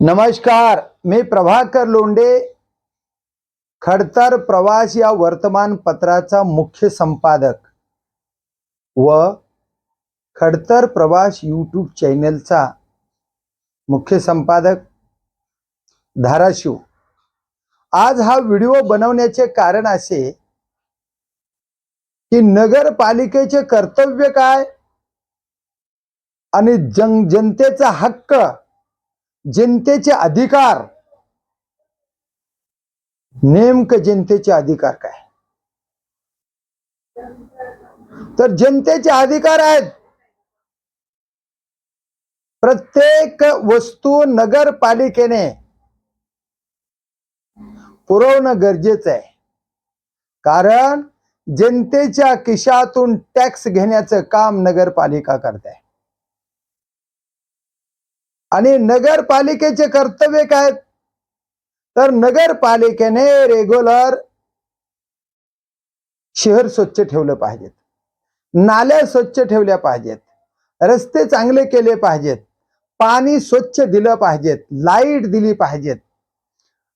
नमस्कार मी प्रभाकर लोंडे खडतर प्रवास या वर्तमानपत्राचा मुख्य संपादक व खडतर प्रवास यूट्यूब चॅनलचा मुख्य संपादक धाराशिव. आज हा व्हिडिओ बनवण्याचे कारण असे की नगरपालिकेचे कर्तव्य काय आणि जन जनतेचा हक्क जनतेचे अधिकार. नेमकं जनतेचे अधिकार काय? तर जनतेचे अधिकार आहेत. प्रत्येक वस्तू नगरपालिकेने पुरवणं गरजेचं आहे. कारण जनतेच्या किशातून टॅक्स घेण्याचं काम नगरपालिका करते आहे आणि नगरपालिकेचे कर्तव्य काय तर नगरपालिकेने रेग्युलर शहर स्वच्छ ठेवलं पाहिजेत. नाल्या स्वच्छ ठेवल्या पाहिजेत. रस्ते चांगले केले पाहिजेत. पाणी स्वच्छ दिलं पाहिजेत. लाइट दिली पाहिजेत.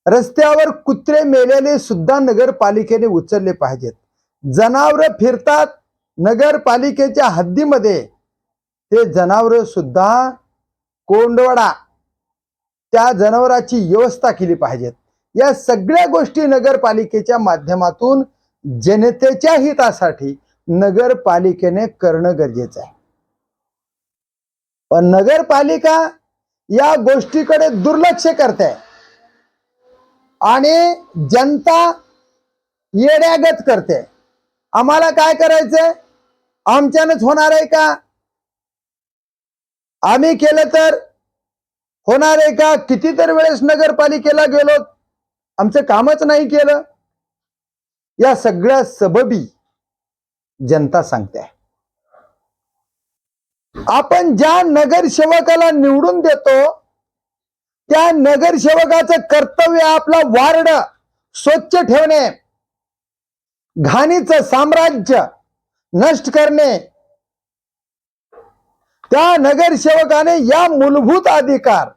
रस्त्यावर कुत्रे मेलेले सुद्धा नगरपालिकेने उचलले पाहिजेत. जनावरं फिरतात नगरपालिकेच्या हद्दीमध्ये. ते जनावरं सुद्धा कोंडवडा. त्या जनावराची व्यवस्था केली पाहिजेत. या सगळ्या गोष्टी नगरपालिकेच्या माध्यमातून जनतेच्या हितासाठी नगरपालिकेने करणं गरजेचं आहे. पण नगरपालिका या गोष्टीकडे दुर्लक्ष करते. आणि जनता येड्यागत करते. आम्हाला काय करायचंय? आमच्यानंच होणार आहे का? आम्ही केलं तर होणार आहे का? कितीतरी वेळेस नगरपालिकेला गेलो आमचं कामच नाही केलं. या सगळ्या सबबी जनता सांगते. आपण ज्या नगरसेवकाला निवडून देतो त्या नगरसेवकाचं कर्तव्य आपला वार्ड स्वच्छ ठेवणे घाणीचं साम्राज्य नष्ट करणे त्या नगरसेवकाने या मूलभूत अधिकार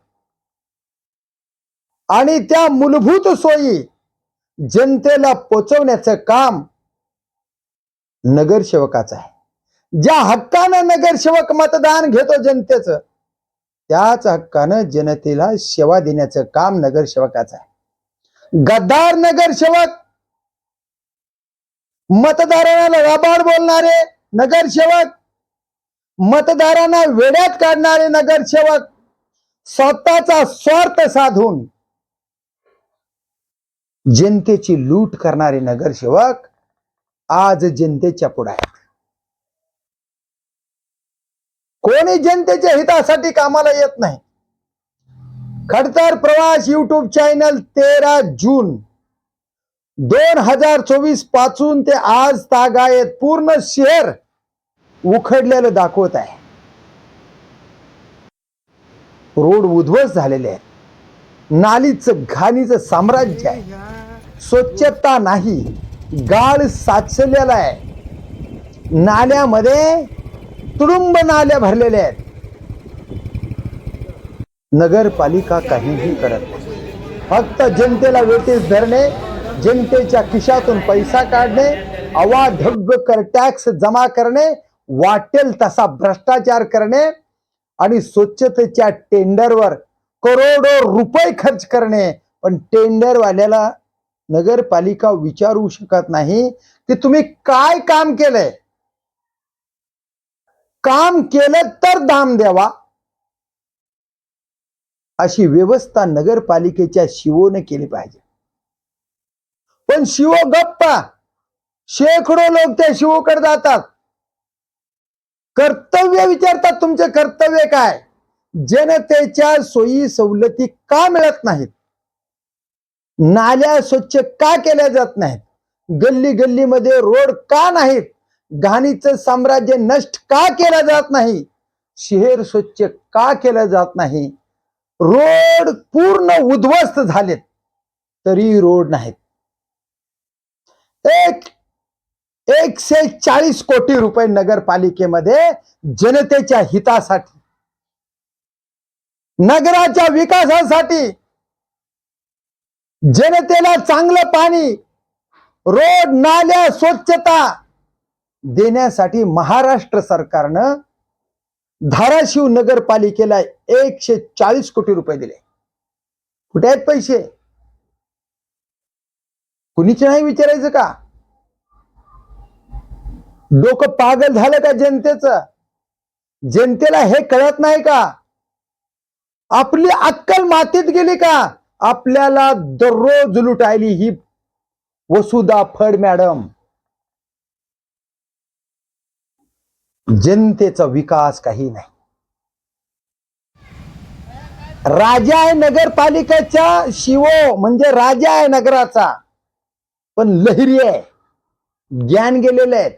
आणि त्या मूलभूत सोयी जनतेला पोचवण्याचं काम नगरसेवकाचं आहे. ज्या हक्कानं नगरसेवक मतदान घेतो जनतेचं त्याच हक्कानं जनतेला सेवा देण्याचं काम नगरसेवकाचं आहे. गद्दार नगरसेवक मतदारांना रबाड बोलणारे नगरसेवक मतदारांना वेड्यात काढणारे नगरसेवक स्वतःचा स्वार्थ साधून जनतेची लूट करणारे नगरसेवक आज जनतेच्या पुढे आहेत. कोणी जनतेच्या हितासाठी कामाला येत नाही. खडतर प्रवास युट्यूब चॅनल तेरा जून दोन हजार चोवीसपासून ते आज तागायत पूर्ण शहर उखडलेलं दाखवत आहे. रोड उद्ध्वस्त झालेले आहेत. नालीचं घाणीचं साम्राज्य आहे. स्वच्छता नाही. गाळ साचलेला आहे. नाल्यामध्ये तुडुंब नाल्या भरलेल्या आहेत. नगरपालिका काहीही करत नाही. फक्त जनतेला वेटीस धरणे जनतेच्या खिशातून पैसा काढणे अवाढव्य कर टॅक्स जमा करणे वाटेल तसा भ्रष्टाचार करणे आणि स्वच्छतेच्या टेंडरवर करोडो रुपये खर्च करणे. पण टेंडरवाल्याला नगरपालिका विचारू शकत नाही की तुम्ही काय काम केलंय. काम केलं तर दाम द्यावा. अशी व्यवस्था नगरपालिकेच्या शिवोने केली पाहिजे. पण शिवो गप्पा. शेकडो लोक त्या शिवोकडे जातात. कर्तव्य विचारतात तुमचे कर्तव्य काय? जनतेच्या सोयी सवलती का मिळत नाहीत? नाल्या स्वच्छ का केल्या जात नाहीत? गल्ली गल्लीमध्ये रोड का नाहीत? घाणीचं साम्राज्य नष्ट का केलं जात नाही? शहर स्वच्छ का केलं जात नाही? रोड पूर्ण उद्ध्वस्त झालेत. तरी रोड नाहीत. एक एकशे चाळीस कोटी रुपये नगरपालिकेमध्ये जनतेच्या हितासाठी नगराच्या विकासासाठी जनतेला चांगलं पाणी रोड नाल्या स्वच्छता देण्यासाठी महाराष्ट्र सरकारनं धाराशिव नगरपालिकेला एकशे चाळीस कोटी रुपये दिले. कुठे आहेत पैसे? कुणीच नाही विचारायचं का? डोकं पागल झालं का जनतेचं? जनतेला हे कळत नाही का? आपली अक्कल मातीत गेली का? आपल्याला दररोज लुटायली ही वसुधा फड मॅडम. जनतेचा विकास काही नाही. राजा आहे नगरपालिकेचा शिवो म्हणजे राजा आहे नगराचा. पण लहरी आहे. ज्ञान गेलेले आहेत.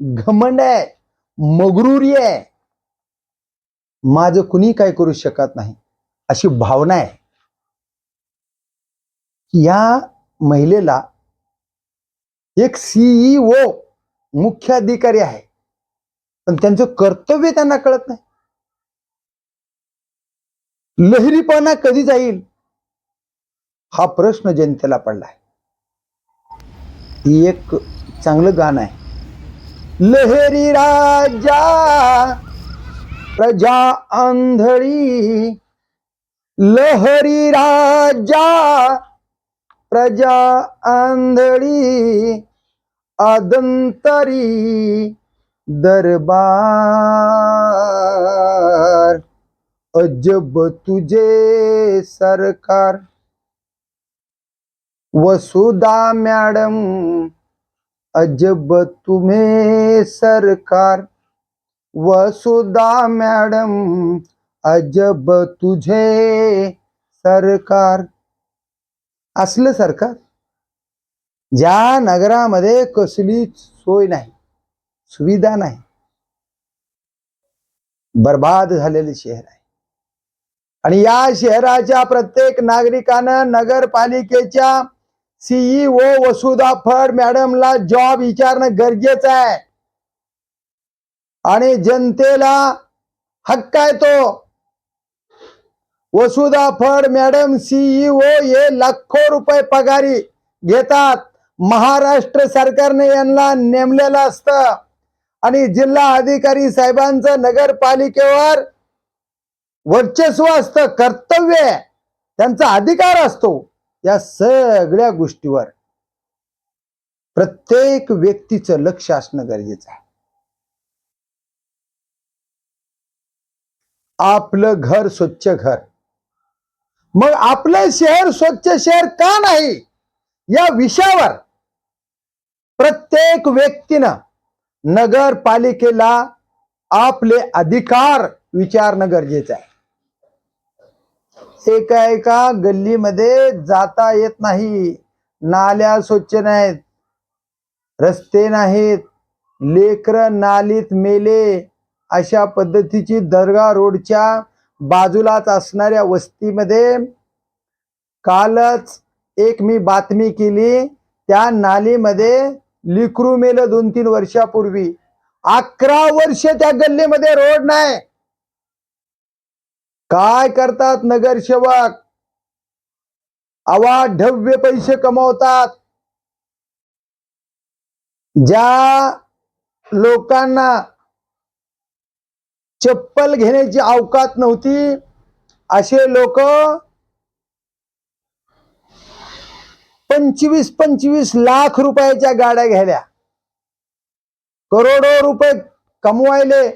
घमंड आहे मगरुरी आहे. माझं कुणी काय करू शकत नाही अशी भावना आहे. या महिलेला एक सीईओ मुख्य अधिकारी आहे. पण त्यांचं कर्तव्य त्यांना कळत नाही. लहरीपणा कधी जाईल? हा प्रश्न जनतेला पडलाय. ती एक चांगलं गाणं आहे. लहरी राजा प्रजा आंधळी. लहरी राजा प्रजा आंधळी. आदंतरी दरबार. अजब तुझे सरकार. वसुधा मॅडम अजब तुम्हे सरकार। वसुधा मॅडम अजब तुझे सरकार। असलं सरकार? ज्या नगरामध्ये कसलीच सोय नाही सुविधा नाही बर्बाद झालेले शहर आहे. आणि या शहराच्या प्रत्येक नागरिकानं नगरपालिकेच्या सीईओ वसुधा फड मॅडमला जॉब विचारणं गरजेचं आहे. आणि जनतेला हक्क आहे तो. वसुधा फड मॅडम सीईओ हे लाखो रुपये पगारी घेतात. महाराष्ट्र सरकारने यांना नेमलेलं असतं. आणि जिल्हा अधिकारी साहेबांचं नगरपालिकेवर वर्चस्व असतं कर्तव्य आहे. त्यांचा अधिकार असतो. या सगळ्या गोष्टीवर प्रत्येक व्यक्तीचं लक्ष असणं गरजेचं आहे. आपलं घर स्वच्छ घर. मग आपलं शहर स्वच्छ शहर का नाही? या विषयावर प्रत्येक व्यक्तीनं नगरपालिकेला आपले अधिकार विचारणं गरजेचं आहे. एका एका गल्लीमध्ये जाता येत नाही. नाल्या स्वच्छ नाहीत. रस्ते नाहीत. लेकर नालीत मेले. अशा पद्धतीची दर्गा रोडच्या बाजूलाच असणाऱ्या वस्तीमध्ये कालच एक मी बातमी केली. त्या नालीमध्ये लिकरू मेलं दोन तीन वर्षापूर्वी. अकरा वर्ष त्या गल्लीमध्ये रोड नाही. काय करतात नगरसेवक अवाढव्य पैसे कमवतात. ज्या लोकांना चप्पल घेण्याची अवकात नव्हती असे लोक पंचवीस पंचवीस लाख रुपयाच्या गाड्या घ्यायल्या करोडो रुपये कमवायले.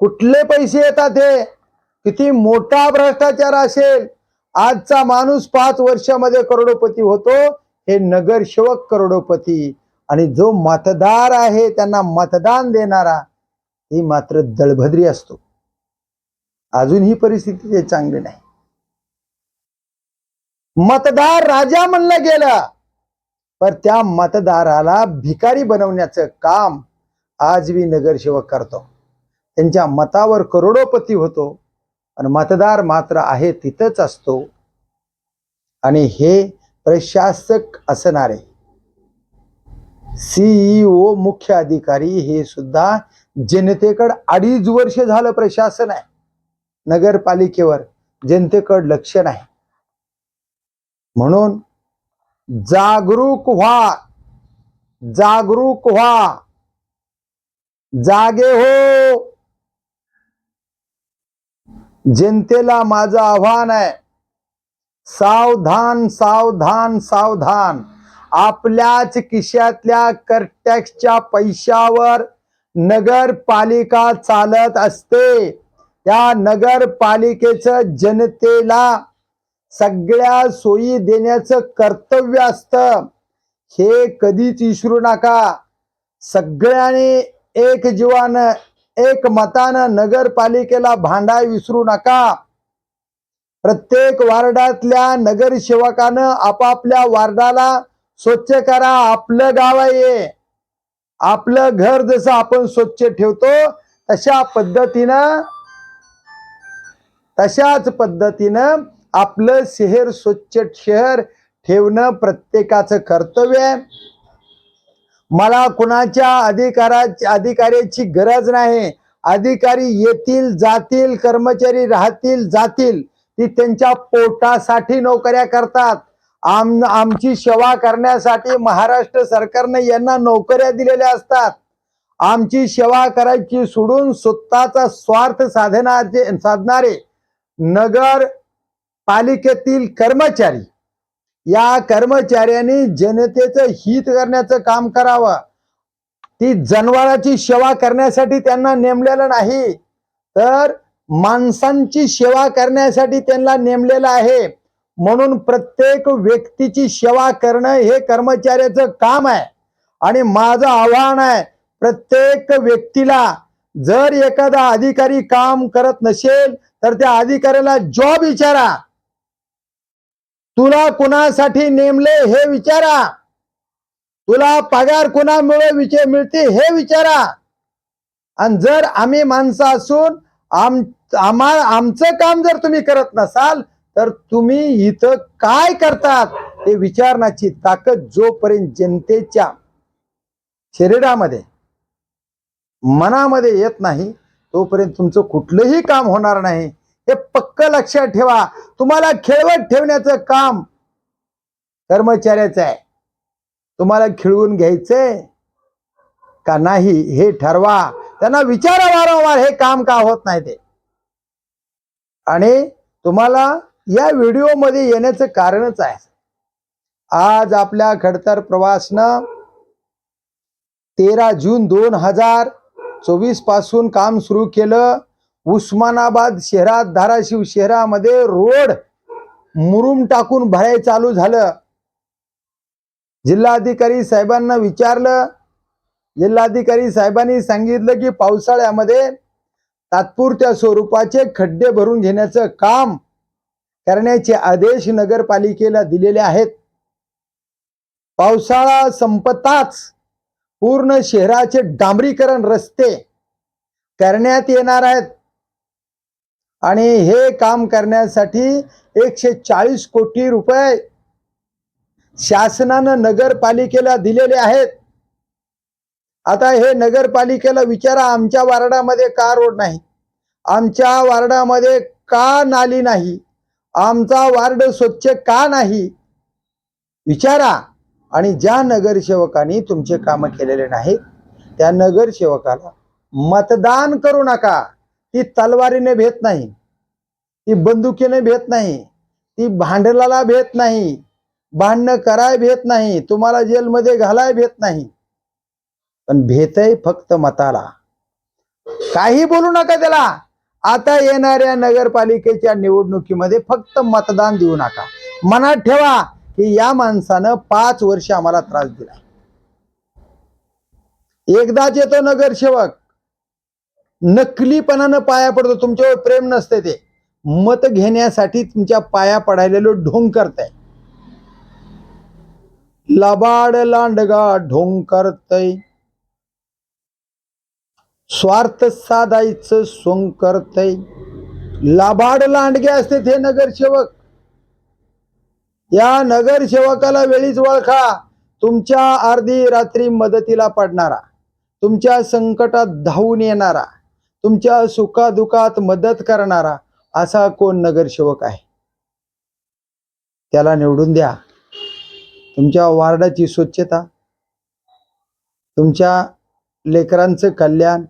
कुठले पैसे येतात हे? किती मोठा भ्रष्टाचार असेल. आजचा माणूस पाच वर्षामध्ये करोडोपती होतो. हे नगरसेवक करोडोपती. आणि जो मतदार आहे त्यांना मतदान देणारा ही मात्र दळभद्री असतो. अजून ही परिस्थिती ते चांगली नाही. मतदार राजा म्हणलं गेला. पण त्या मतदाराला भिकारी बनवण्याचं काम आज मी नगरसेवक करतो. त्यांच्या मतावर करोडोपती होतो. आणि मतदार मात्र आहे तिथंच असतो. आणि हे प्रशासक असणारे सीईओ मुख्य अधिकारी हे सुद्धा जनतेकड अडीच वर्ष झालं प्रशासन आहे. नगरपालिकेवर जनतेकडं लक्ष नाही. म्हणून जागरूक व्हा. जागरूक व्हा. जागे हो जनतेला माझं आव्हान आहे. सावधान सावधान सावधान. आपल्याच खिशातल्या करटॅक्सच्या पैशावर नगरपालिका चालत असते. त्या नगरपालिकेचं जनतेला सगळ्या सोयी देण्याचं कर्तव्य असतं. हे कधीच विसरू नका. सगळ्यांनी एक जीवानं एक मतानं नगरपालिकेला भांडाय विसरू नका. प्रत्येक वार्डातल्या नगरसेवकानं आपापल्या वार्डाला स्वच्छ करा आपलं गाव आहे. आपलं घर जसं आपण स्वच्छ ठेवतो तशा पद्धतीनं तशाच पद्धतीनं आपलं शहर स्वच्छ शहर ठेवणं प्रत्येकाचं कर्तव्य आहे. मला कुणाच्या अधिकाराची अधिकाऱ्याची गरज नाही. अधिकारी येतील जातील कर्मचारी राहतील जातील ती त्यांच्या पोटासाठी नोकऱ्या करतात. आम आमची सेवा करण्यासाठी महाराष्ट्र सरकारने यांना नोकऱ्या दिलेल्या असतात. आमची सेवा करायची सोडून स्वतःचा स्वार्थ साधनाचे साधणारे नगर पालिकेतील कर्मचारी या कर्मचाऱ्यांनी जनतेचं हित करण्याचं काम करावं. ती जनावराची सेवा करण्यासाठी त्यांना नेमलेलं नाही तर माणसांची सेवा करण्यासाठी त्यांना नेमलेलं आहे. म्हणून प्रत्येक व्यक्तीची सेवा करणं हे कर्मचाऱ्याचं काम आहे. आणि माझं आव्हान आहे प्रत्येक व्यक्तीला जर एखादा अधिकारी काम करत नसेल तर त्या अधिकाऱ्याला जॉब विचारा. तुला कुणासाठी नेमले हे विचारा. तुला पगार कुणामुळे विचार मिळते हे विचारा. आणि जर आम्ही माणसं असून आम आम्हा आमचं काम जर तुम्ही करत नसाल तर तुम्ही इथं काय करतात ते विचारण्याची ताकद जोपर्यंत जनतेच्या शरीरामध्ये मनामध्ये येत नाही तोपर्यंत तुमचं कुठलंही काम होणार नाही. हे पक्क लक्षात ठेवा. तुम्हाला खेळवत ठेवण्याचं काम कर्मचाऱ्याचं आहे. तुम्हाला खिळवून घ्यायचंय का नाही हे ठरवा. त्यांना विचारा वारंवार हे काम का होत नाही ते. आणि तुम्हाला या व्हिडिओमध्ये येण्याचं कारणच आहे. आज आपल्या खडतर प्रवासनं तेरा जून दोन हजार चोवीसपासून काम सुरू केलं. उस्मानाबाद शहरात धाराशिव शहरामध्ये रोड मुरुम टाकून भराय चालू झालं. जिल्हाधिकारी साहेबांना विचारलं. जिल्हाधिकारी साहेबांनी सांगितलं की पावसाळ्यामध्ये तात्पुरत्या स्वरूपाचे खड्डे भरून घेण्याचं काम करण्याचे आदेश नगरपालिकेला दिलेले आहेत. पावसाळा संपताच पूर्ण शहराचे डांबरीकरण रस्ते करण्यात येणार आहेत. आणि हे काम करण्यासाठी एकशे चाळीस कोटी रुपये शासनानं नगरपालिकेला दिलेले आहेत. आता हे नगरपालिकेला विचारा आमच्या वार्डामध्ये का रोड नाही? आमच्या वार्डामध्ये का नाली नाही? आमचा वार्ड स्वच्छ का नाही? विचारा. आणि ज्या नगरसेवकांनी तुमचे काम केलेले नाहीत त्या नगरसेवकाला मतदान करू नका. ती तलवारीने भेट नाही ती बंदुकीने भेट नाही ती भांडलाला भेट नाही भांडणं कराय भेट नाही तुम्हाला जेलमध्ये घालाय भेट नाही. पण भेटय फक्त मताला. काही बोलू नका त्याला. आता येणाऱ्या नगरपालिकेच्या निवडणुकीमध्ये फक्त मतदान देऊ नका. मनात ठेवा की या माणसानं पाच वर्ष आम्हाला त्रास दिला. एकदाच येतो नगरसेवक. नकलीपणानं पाया पडतो तुमच्यावर प्रेम नसते ते. मत घेण्यासाठी तुमच्या पाया पडायलेलो ढोंग करताय. लबाड लांडगा ढोंग करतय. स्वार्थ साधायचं सोंग करतय. लाबाड लांडगे असते ते नगरसेवक. या नगरसेवकाला वेळीच ओळखा. तुमच्या अर्धी रात्री मदतीला पडणारा. तुमच्या संकटात धावून येणारा. तुमच्या सुखादुखात मदत करणारा असा कोण नगरसेवक आहे? त्याला निवडून द्या. तुमच्या वार्डाची स्वच्छता तुमच्या लेकरांचं कल्याण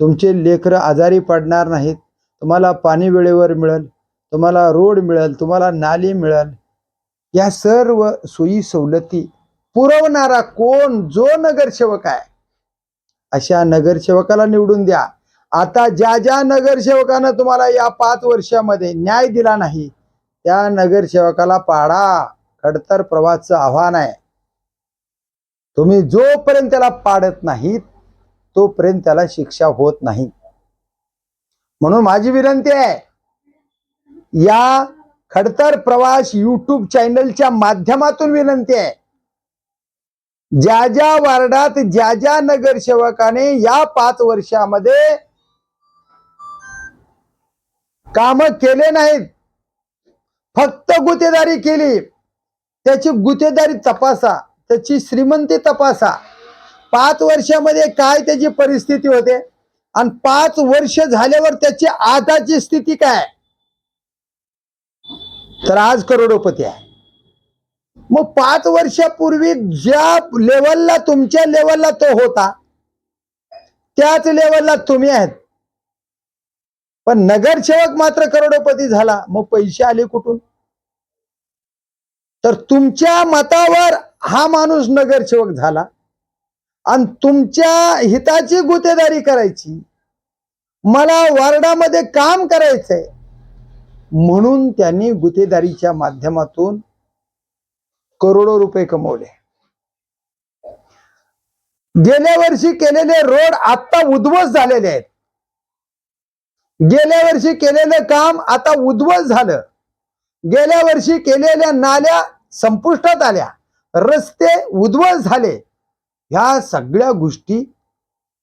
तुमचे लेकरं आजारी पडणार नाहीत तुम्हाला पाणी वेळेवर मिळेल तुम्हाला रोड मिळेल तुम्हाला नाली मिळेल या सर्व सोयी सवलती पुरवणारा कोण? जो नगरसेवक आहे. अशा नगरसेवकाला निवडून द्या. आता ज्या ज्या नगरसेवकानं तुम्हाला या पाच वर्षामध्ये न्याय दिला नाही त्या नगरसेवकाला पाडा. खडतर प्रवासचं आव्हान आहे. तुम्ही जोपर्यंत त्याला पाडत नाहीत तोपर्यंत त्याला शिक्षा होत नाही. म्हणून माझी विनंती आहे या खडतर प्रवास यूट्यूब चॅनलच्या माध्यमातून विनंती आहे ज्या ज्या वार्डात ज्या ज्या नगरसेवकाने या पाच वर्षामध्ये काम केले नाहीत फक्त गुतेदारी केली त्याची गुतेदारी तपासा त्याची श्रीमंती तपासा. पाच वर्षामध्ये काय त्याची परिस्थिती होते? आणि पाच वर्ष झाल्यावर त्याची आताची स्थिती काय? तर आज करोडोपती आहे. मग पाच वर्षापूर्वी ज्या लेवलला तुमच्या लेवलला तो होता त्याच लेवलला तुम्ही आहेत. पण नगरसेवक मात्र करोडोपती झाला. मग पैसे आले कुठून? तर तुमच्या मतावर हा माणूस नगरसेवक झाला. आणि तुमच्या हिताची गुतेदारी करायची. मला वार्डामध्ये काम करायचंय. म्हणून त्यांनी गुतेदारीच्या माध्यमातून करोडो रुपये कमवले. गेल्या वर्षी केलेले रोड आता उद्ध्वस्त झालेले आहेत. गेल्या वर्षी केलेलं काम आता उद्ध्वस्त झालं. गेल्या वर्षी केलेल्या नाल्या संपुष्टात आल्या. रस्ते उद्ध्वस्त झाले. ह्या सगळ्या गोष्टी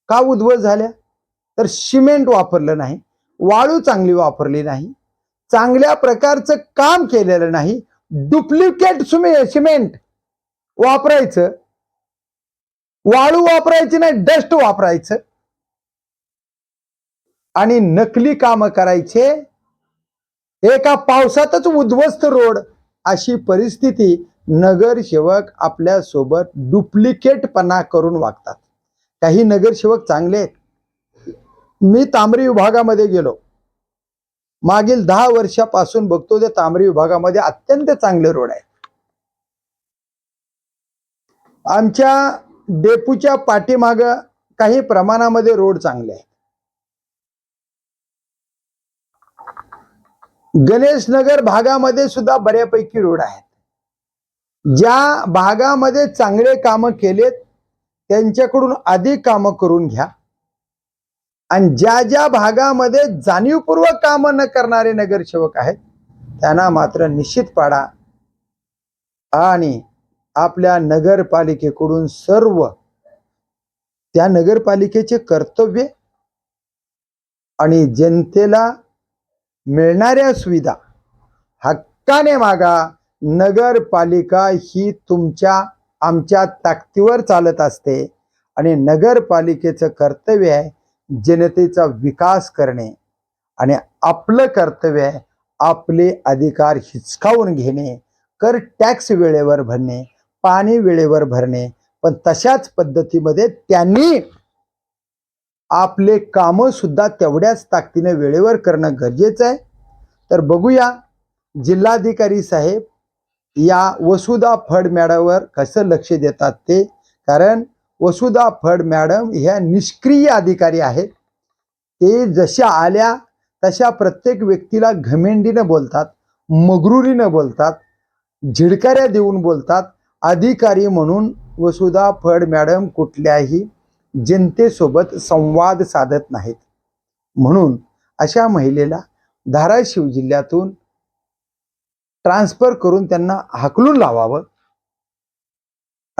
का उद्ध्वस्त झाल्या? तर सिमेंट वापरलं नाही. वाळू चांगली वापरली नाही. चांगल्या प्रकारचं काम केलेलं नाही. डुप्लिकेट सिमेंट वापरायचं. वाळू वापरायची नाही डस्ट वापरायचं. आणि नकली काम करायचे. एका पावसातच उद्ध्वस्त रोड अशी परिस्थिती नगरसेवक आपल्यासोबत डुप्लिकेटपणा करून वागतात. काही नगरसेवक चांगले आहेत. मी तांबरी विभागामध्ये गेलो. मागील दहा वर्षापासून बघतो त्या तांबरी विभागामध्ये अत्यंत चांगले रोड आहेत. आमच्या डेपूच्या पाठीमाग काही प्रमाणामध्ये रोड चांगले आहेत. गणेशनगर भागामध्ये सुद्धा बऱ्यापैकी रोड आहेत. ज्या भागामध्ये चांगले कामं केलेत त्यांच्याकडून अधिक कामं करून घ्या. आणि ज्या ज्या भागामध्ये जाणीवपूर्वक कामं न करणारे नगरसेवक आहेत त्यांना मात्र निश्चित पाडा आणि आपल्या नगरपालिकेकडून सर्व त्या नगरपालिकेचे कर्तव्य आणि जनतेला मिळणाऱ्या सुविधा हक्काने मागा. नगरपालिका ही तुमच्या आमच्या ताकदीवर चालत असते आणि नगरपालिकेचं कर्तव्य आहे जनतेचा विकास करणे आणि आपलं कर्तव्य आहे आपले अधिकार हिसकावून घेणे कर टॅक्स वेळेवर भरणे पाणी वेळेवर भरणे पण तशाच पद्धतीमध्ये त्यांनी आपले कामं सुद्धा तेवढ्याच ताकदीने वेळेवर करणं गरजेचं आहे. तर बघूया जिल्हाधिकारी साहेब या वसुधा फड मॅडावर कसं लक्ष देतात ते. कारण वसुधा फड मॅडम ह्या निष्क्रिय अधिकारी आहेत. ते जशा आल्या तशा प्रत्येक व्यक्तीला घमेंडीनं बोलतात मगरुरीनं बोलतात झिडकाऱ्या देऊन बोलतात. अधिकारी म्हणून वसुधा फड मॅडम कुठल्याही जनतेसोबत संवाद साधत नाहीत. म्हणून अशा महिलेला धाराशिव जिल्ह्यातून ट्रान्सफर करून त्यांना हाकलून लावावं.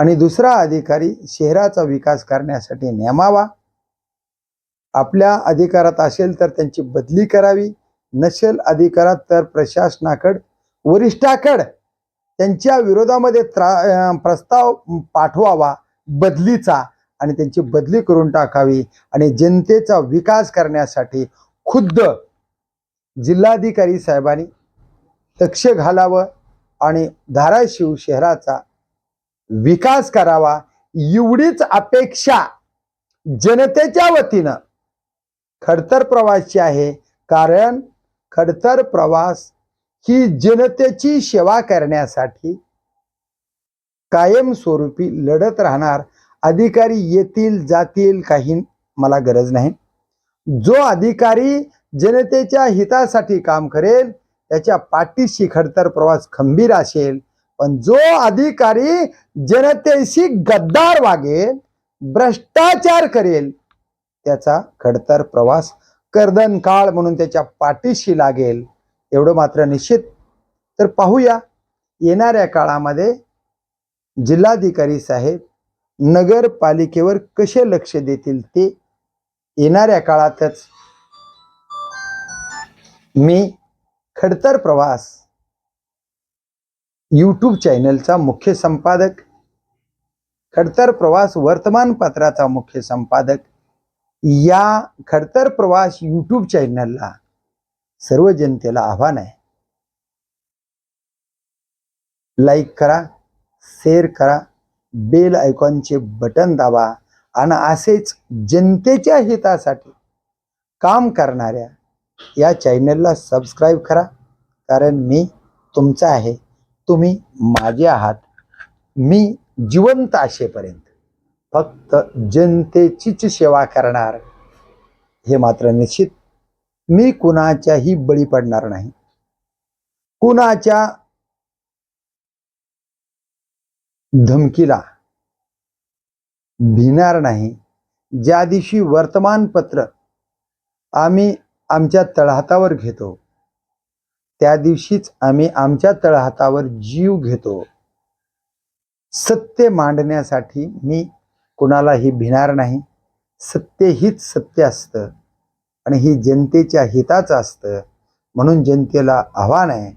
आणि दुसरा अधिकारी शहराचा विकास करण्यासाठी नेमावा. आपल्या अधिकारात असेल तर त्यांची बदली करावी. नसेल अधिकारात तर प्रशासनाकड वरिष्ठाकड त्यांच्या विरोधामध्ये त्रा प्रस्ताव पाठवावा बदलीचा आणि त्यांची बदली करून टाकावी आणि जनतेचा विकास करण्यासाठी खुद्द जिल्हाधिकारी साहेबांनी लक्ष घालावं आणि धाराशिव शहराचा विकास करावा एवढीच अपेक्षा जनतेच्या वतीनं. खडतर प्रवासची आहे कारण खडतर प्रवास ही जनतेची सेवा करण्यासाठी कायमस्वरूपी लढत राहणार. अधिकारी येतील जातील काही मला गरज नाही. जो अधिकारी जनतेच्या हितासाठी काम करेल त्याच्या पाठीशी खडतर प्रवास खंबीर असेल पण जो अधिकारी जनतेशी गद्दार वागेल भ्रष्टाचार करेल त्याचा खडतर प्रवास कर्दन काळ म्हणून त्याच्या पाठीशी लागेल एवढं मात्र निश्चित. तर पाहूया येणाऱ्या काळामध्ये जिल्हाधिकारी साहेब नगरपालिकेवर कसे लक्ष देतील ते येणाऱ्या काळातच. मी खडतर प्रवास यूट्यूब चॅनलचा मुख्य संपादक. खडतर प्रवास वर्तमानपत्राचा मुख्य संपादक. या खडतर प्रवास यूट्यूब चॅनलला सर्व जनतेला आव्हान आहे. लाईक करा शेअर करा बेल आयकॉनचे बटन दाबा आणि असेच जनतेच्या हितासाठी काम करणाऱ्या या चॅनलला सबस्क्राईब करा. कारण मी तुमचा आहे. तुम्ही माझे आहात. मी जिवंत असेपर्यंत फक्त जनतेचीच सेवा करणार. हे मात्र निश्चित. मी कुणाच्याही बळी पडणार नाही. कुणाच्या धमकीला भिणार नाही. ज्या दिवशी वर्तमानपत्र आम्ही आमच्या तळहातावर घेतो त्या दिवशीच आम्ही आमच्या तळहातावर जीव घेतो. सत्य मांडण्यासाठी मी कुणालाही भिणार नाही. सत्य हीच सत्य असतं आणि ही जनतेच्या हिताचं असतं. म्हणून जनतेला आव्हान आहे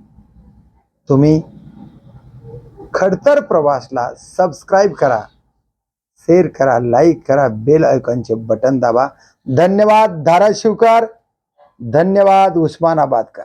तुम्ही खडतर प्रवासला सबस्क्राईब करा शेअर करा लाईक करा बेल आयकॉनचे बटन दाबा. धन्यवाद धाराशिवकर. धन्यवाद उस्मानाबादकर.